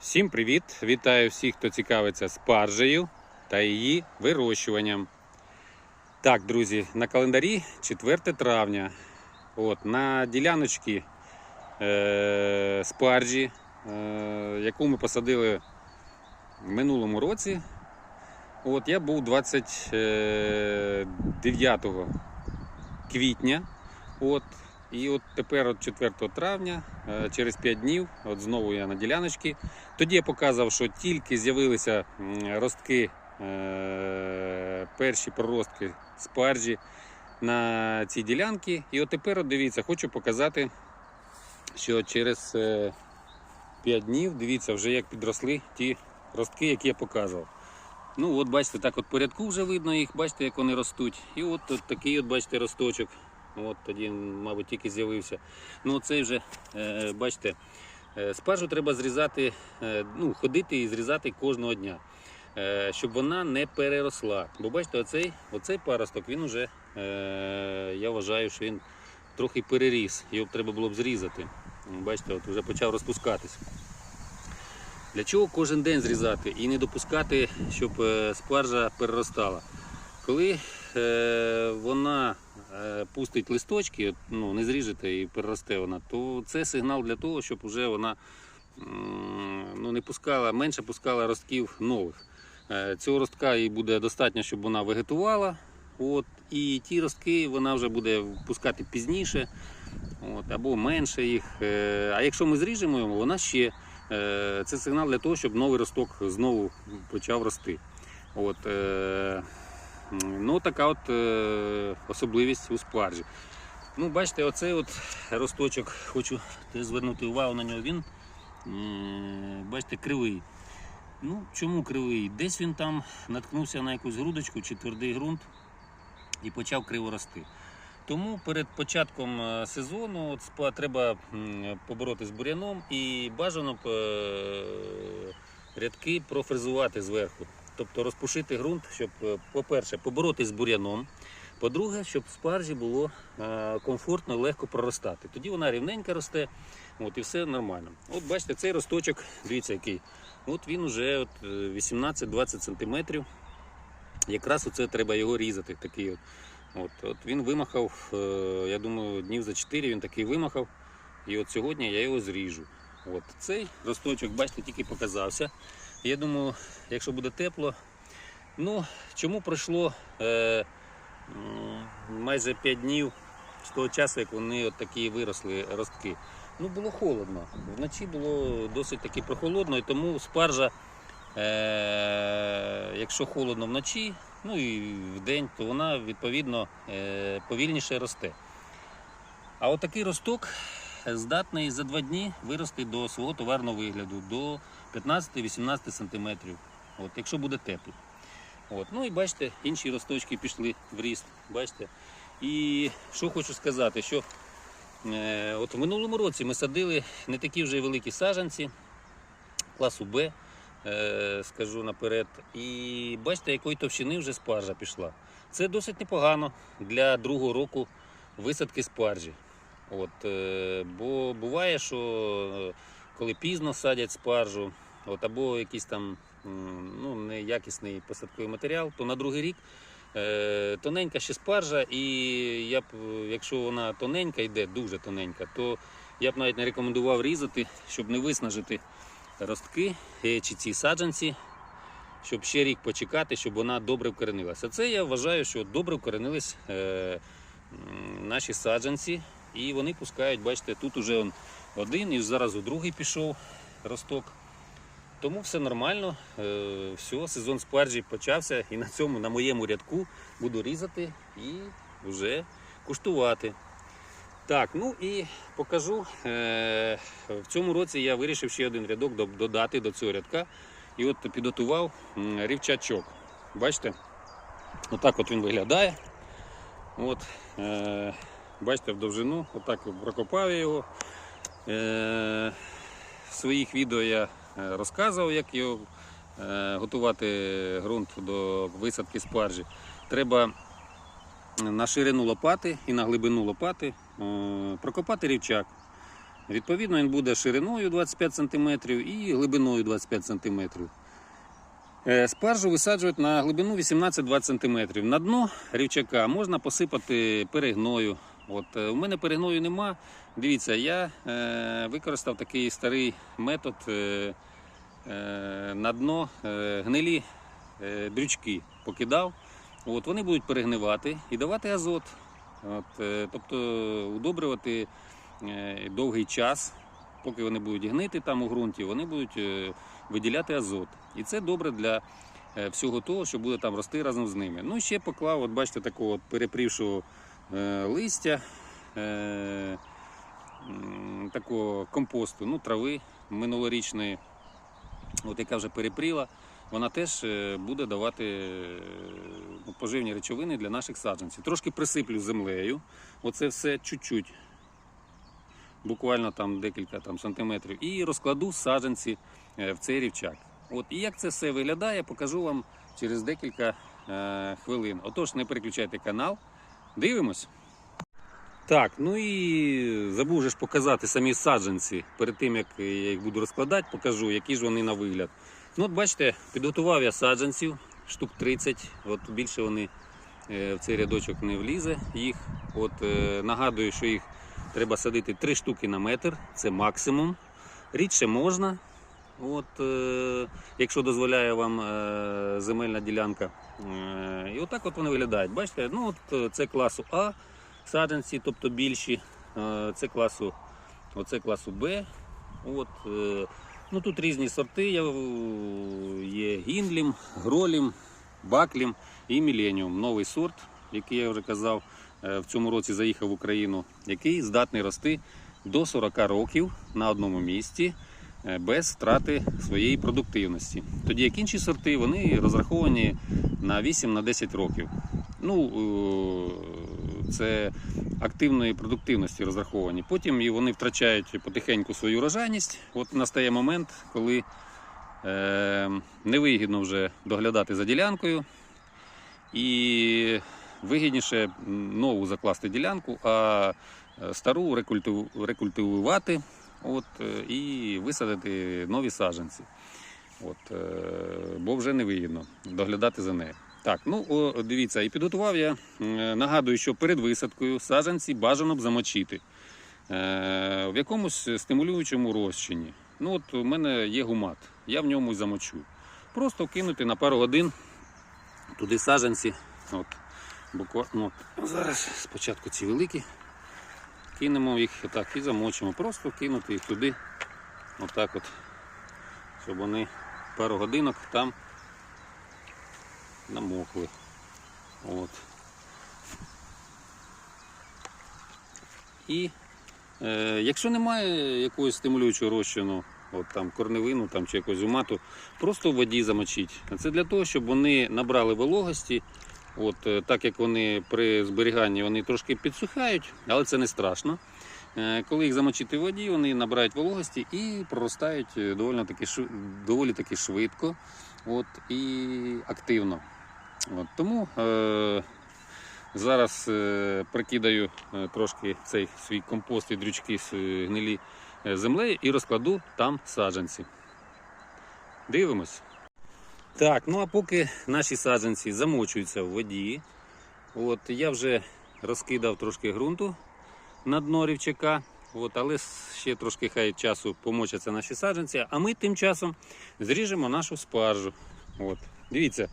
Всім привіт! Вітаю всіх, хто цікавиться спаржею та її вирощуванням. Так, друзі, на календарі 4 травня. От, на діляночці е, спаржі, е, яку ми посадили в минулому році. От, я був 29 квітня. От, і от тепер, от 4 травня, е, через 5 днів, от знову я на діляночці. Тоді я показав, що тільки з'явилися ростки, е, перші проростки спаржі на цій ділянці. І от тепер, от дивіться, хочу показати, що через е, 5 днів, дивіться, вже як підросли ті ростки, які я показував. Ну, от бачите, так от по рядку вже видно їх, бачите, як вони ростуть. І от, от такий от, бачите, росточок. От тоді, мабуть, тільки з'явився. Ну, цей вже, е, бачите, е, спаржу треба зрізати, е, ну, ходити і зрізати кожного дня, щоб вона не переросла. Бо бачите, оцей, оцей паросток, він уже, е, я вважаю, що він трохи переріс. Його треба було б зрізати. Бачите, от вже почав розпускатись. Для чого кожен день зрізати і не допускати, щоб спаржа переростала? Коли вона пустить листочки, ну, не зріжете і переросте вона, то це сигнал для того, щоб вже вона ну, не пускала, менше пускала ростків нових. Е, цього ростка їй буде достатньо, щоб вона вегетувала. От, і ті ростки вона вже буде пускати пізніше, от, або менше їх. Е, а якщо ми зріжемо його, вона ще. Е, Це сигнал для того, щоб новий росток знову почав рости. От, ну, така от е, особливість у спаржі. Ну, бачите, оцей от росточок, хочу звернути увагу на нього, він е, бачите, кривий. Ну, чому кривий? Десь він там наткнувся на якусь грудочку чи твердий ґрунт і почав криво рости. Тому перед початком е, сезону от, треба побороти з буряном і бажано б, е, рядки профрезувати зверху. Тобто розпушити ґрунт, щоб, е, по-перше, побороти з буряном. По-друге, щоб спаржі було е, комфортно і легко проростати. Тоді вона рівненько росте, от, і все нормально. От бачите, цей росточок, дивіться який. От він уже от, е, 18-20 см. Якраз оце треба його різати. Такий от. От, от він вимахав, е, я думаю, днів за 4 він такий вимахав. І от сьогодні я його зріжу. От цей росточок, бачите, тільки показався. Я думаю, якщо буде тепло. Ну, чому пройшло е, майже 5 днів з того часу, як вони от такі виросли ростки. Ну, було холодно. Вночі було досить таки прохолодно, і тому спаржа, е, якщо холодно вночі, ну і в день, то вона відповідно е, повільніше росте. А от такий росток здатний за два дні вирости до свого товарного вигляду, до 15-18 см, от, якщо буде тепло. От. Ну і бачите, інші росточки пішли в ріст. Бачите? І що хочу сказати, що е, от в минулому році ми садили не такі вже великі саджанці класу Б, е, скажу наперед. І бачите, якої товщини вже спаржа пішла. Це досить непогано для другого року висадки спаржі. От, е, бо буває, що е, коли пізно садять спаржу, от, або якийсь там ну, неякісний посадковий матеріал, то на другий рік е, тоненька ще спаржа, і я б, якщо вона тоненька йде, дуже тоненька, то я б навіть не рекомендував різати, щоб не виснажити ростки чи ці саджанці, щоб ще рік почекати, щоб вона добре вкоренилася. Це я вважаю, що добре вкоренились наші саджанці, і вони пускають, бачите, тут уже один і зараз у другий пішов росток. Тому все нормально, е, все, сезон спаржі почався і на цьому, на моєму рядку буду різати і вже куштувати. Так, ну і покажу. Е, в цьому році я вирішив ще один рядок додати до цього рядка. І от підготував рівчачок. Бачите? Отак от він виглядає. От, е, бачите, в довжину, отак прокопав я його. Е, в своїх відео я е, розказував, як його е, готувати ґрунт до висадки спаржі. Треба на ширину лопати і на глибину лопати е, прокопати рівчак. Відповідно, він буде шириною 25 см і глибиною 25 см. Е, Спаржу висаджують на глибину 18-20 см. На дно рівчака можна посипати перегною. От, е, у мене перегною нема. Дивіться, я е, використав такий старий метод е, е, на дно е, гнилі е, дрючки покидав. От, вони будуть перегнивати і давати азот. От, е, тобто удобрювати е, довгий час, поки вони будуть гнити там у ґрунті, вони будуть е, виділяти азот. І це добре для е, всього того, що буде там рости разом з ними. Ну і ще поклав, от бачите, такого перепрівшого е, листя, е, такого компосту, ну, трави минулорічної, от яка вже перепріла. Вона теж е, буде давати е, поживні речовини для наших саджанців. Трошки присиплю землею. Оце все чуть-чуть, буквально там декілька там, сантиметрів, і розкладу саджанці е, в цей рівчак. От, і як це все виглядає, покажу вам через декілька е, хвилин. Отож, не переключайте канал. Дивимось. Так, ну і забув же ж показати самі саджанці. Перед тим як я їх буду розкладати, покажу, які ж вони на вигляд. Ну, от бачите, підготував я саджанців, штук 30. От більше вони е, в цей рядочок не влізе їх. От е, нагадую, що їх треба садити 3 штуки на метр, це максимум. Рідше можна. От, е, якщо дозволяє вам земельна ділянка. Е, і отак от вони виглядають. Бачите, ну от е, це класу А саджанці, тобто більші. Е, це класу, оце класу Б. От, ну, тут різні сорти. Є гінлім, гролім, баклім і міленіум. Новий сорт, який я вже казав, в цьому році заїхав в Україну, який здатний рости до 40 років на одному місці без втрати своєї продуктивності. Тоді як інші сорти вони розраховані на 8-10 років. Ну, е, це активної продуктивності розраховані. Потім і вони втрачають потихеньку свою рожайність. От настає момент, коли е, невигідно вже доглядати за ділянкою. І вигідніше нову закласти ділянку, а е, стару рекультиву- рекультивувати от, е, і висадити нові саджанці. От, е, бо вже не вигідно доглядати за нею. Так, ну о, дивіться, і підготував я. е, Нагадую, що перед висадкою саджанці бажано б замочити в якомусь стимулюючому розчині. Ну, от у мене є гумат, я в ньому й замочу. Просто кинути на пару годин туди саджанці. От, буквально, ну, от, зараз спочатку ці великі. Кинемо їх отак і замочимо. Просто кинути їх туди, отак от, щоб вони пару годинок там намокли. От. І е, якщо немає якогось стимулюючого розчину, от там корневину там, чи якогось гумату, просто в воді замочіть. Це для того, щоб вони набрали вологості. От, е, так як вони при зберіганні вони трошки підсухають, але це не страшно. Е, Коли їх замочити в воді, вони набирають вологості і проростають е, доволі таки, доволі таки швидко от, і активно. От, тому е, зараз е, прикидаю трошки цей свій компост і дрючки з гнилі землею і розкладу там саджанці. Дивимось. Так, ну а поки наші саджанці замочуються в воді, от, я вже розкидав трошки ґрунту на дно рівчака. От, але ще трошки хай часу помочаться наші саджанці, а ми тим часом зріжемо нашу спаржу. От, дивіться,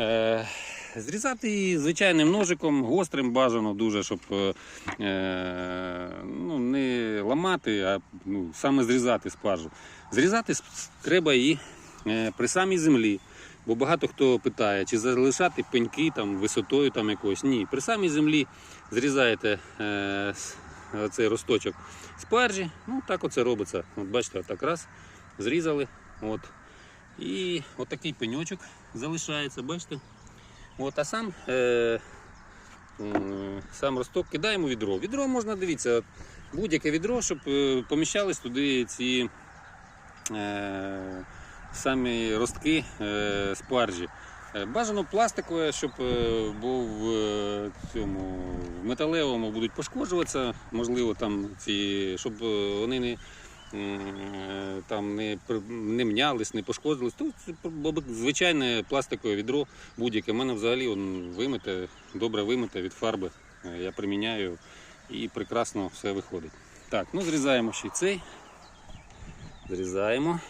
е, зрізати її звичайним ножиком, гострим бажано дуже, щоб е, е, ну, не ламати, а ну, саме зрізати спаржу. Зрізати треба її при самій землі. Бо багато хто питає, чи залишати пеньки там, висотою там якоюсь. Ні, при самій землі зрізаєте е, цей росточок спаржі. Ну так оце робиться. От бачите, так раз, зрізали. От. І отакий пеньочок залишається, бачите? От, а сам, е, м, сам росток кидаємо відро. Відро можна, дивіться, будь-яке відро, щоб е, поміщались туди ці е, самі ростки е, спаржі. Е, Бажано пластикове, щоб е, був в цьому в металевому будуть пошкоджуватися, можливо, там ці, щоб вони не, там не, не мнялись, не пошкодились. Це звичайне пластикове відро будь-яке. У мене взагалі он, вимите, добре вимите від фарби. Я приміняю і прекрасно все виходить. Так, ну зрізаємо ще й цей. Зрізаємо.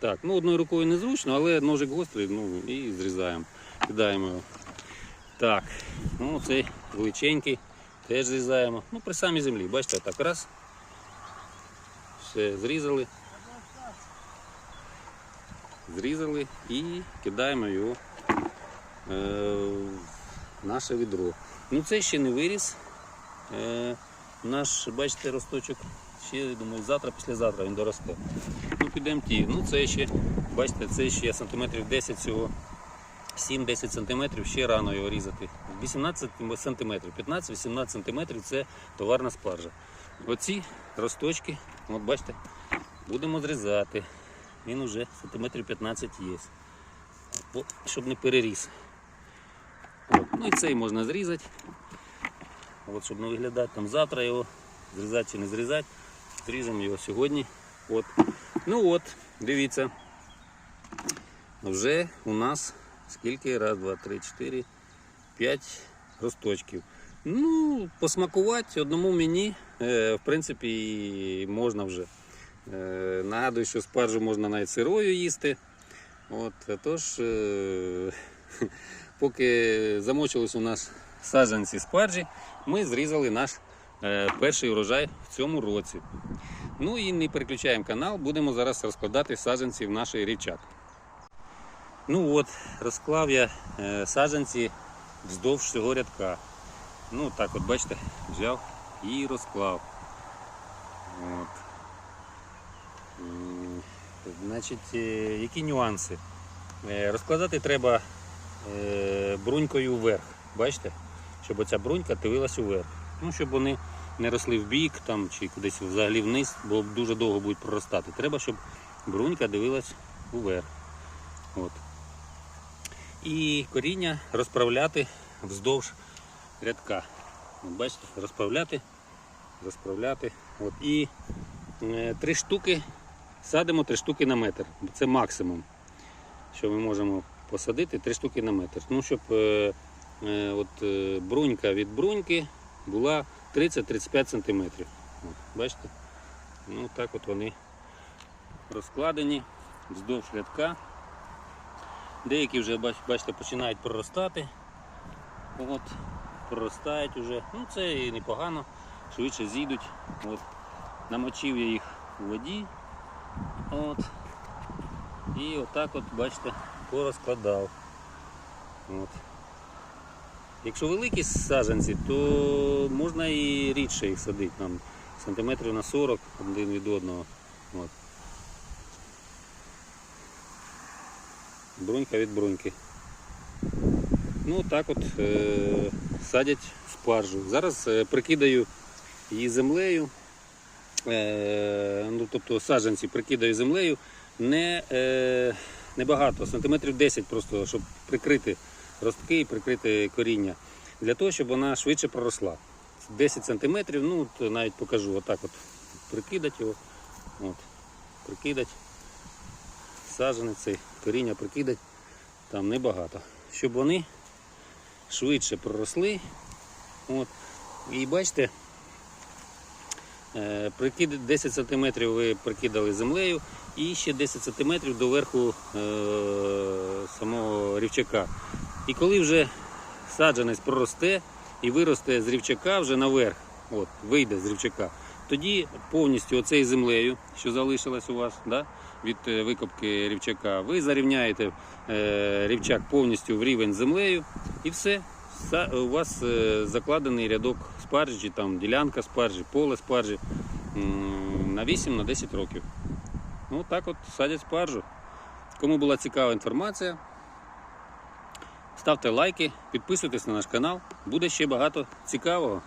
Так, ну одною рукою незручно, але ножик гострий, ну і зрізаємо. Кидаємо його. Так, ну цей величенький теж зрізаємо. Ну при самій землі, бачите, так раз. Все, зрізали. Зрізали і кидаємо його е, в наше відро. Ну це ще не виріс. Е, наш, бачите, росточок. Ще, думаю, завтра, післязавтра він доросте. Ну, підемо ті. Ну, це ще, бачите, це ще сантиметрів 10 цього. 7-10 сантиметрів, ще рано його різати. 18 сантиметрів, 15-18 сантиметрів це товарна спаржа. Оці росточки, от бачите, будемо зрізати. Він уже сантиметрів 15 є. Щоб не переріс. От. Ну і цей можна зрізати. От, щоб не виглядати там завтра його зрізати чи не зрізати. Зріжемо його сьогодні. От. Ну от, дивіться. Вже у нас скільки? Раз, два, три, чотири, п'ять росточків. Ну, посмакувати одному мені, е, в принципі, можна вже. Е, нагадую, що спаржу можна навіть сирою їсти. От, тож, е, поки замочились у нас саджанці спаржі, ми зрізали наш перший урожай в цьому році. Ну і не переключаємо канал, будемо зараз розкладати саджанці в наш рівчак. Ну от, розклав я е, саджанці вздовж цього рядка. Ну так от бачите, взяв і розклав. От. Значить, е, які нюанси? Е, Розкладати треба брунькою вверх. Бачите? Щоб оця брунька дивилась уверх. Ну, щоб вони не росли в бік там, чи кудись взагалі вниз, бо дуже довго будуть проростати. Треба, щоб брунька дивилась уверх. От. І коріння розправляти вздовж рядка. От бачите, розправляти, розправляти. От. І е, три штуки садимо три штуки на метр. Це максимум, що ми можемо посадити, три штуки на метр. Ну, щоб е, е, от, е, брунька від бруньки була 30-35 см. Бачите? Ну так от вони розкладені вздовж рядка. Деякі вже бачите, починають проростати. От, проростають вже. Ну це і непогано, швидше зійдуть. От. Намочив я їх у воді. От. І отак от, бачите, порозкладав. От. Якщо великі саджанці, то можна і рідше їх садити, там сантиметрів на 40 один від одного. От. Брунька від бруньки. Ну так от е, садять спаржу. Зараз е, прикидаю її землею. Е, ну, тобто саджанці прикидаю землею не, е, не багато, сантиметрів 10 просто, щоб прикрити ростки і прикрити коріння. Для того, щоб вона швидше проросла. 10 сантиметрів, ну от навіть покажу, отак от прикидати його. От, прикидати. Саджанець цей, коріння прикидати там небагато. Щоб вони швидше проросли. От. І бачите, е, прикид 10 см ви прикидали землею і ще 10 см до верху е, самого рівчака. І коли вже саджанець проросте і виросте з рівчака вже наверх, от, вийде з рівчака, тоді повністю оцею землею, що залишилась у вас да, від е, викопки рівчака, ви зарівняєте е, рівчак повністю в рівень з землею і все. У вас е, закладений рядок спаржі, там ділянка спаржі, поле спаржі на 8-10 років. Ну так от садять спаржу. Кому була цікава інформація, ставте лайки, підписуйтесь на наш канал. Буде ще багато цікавого.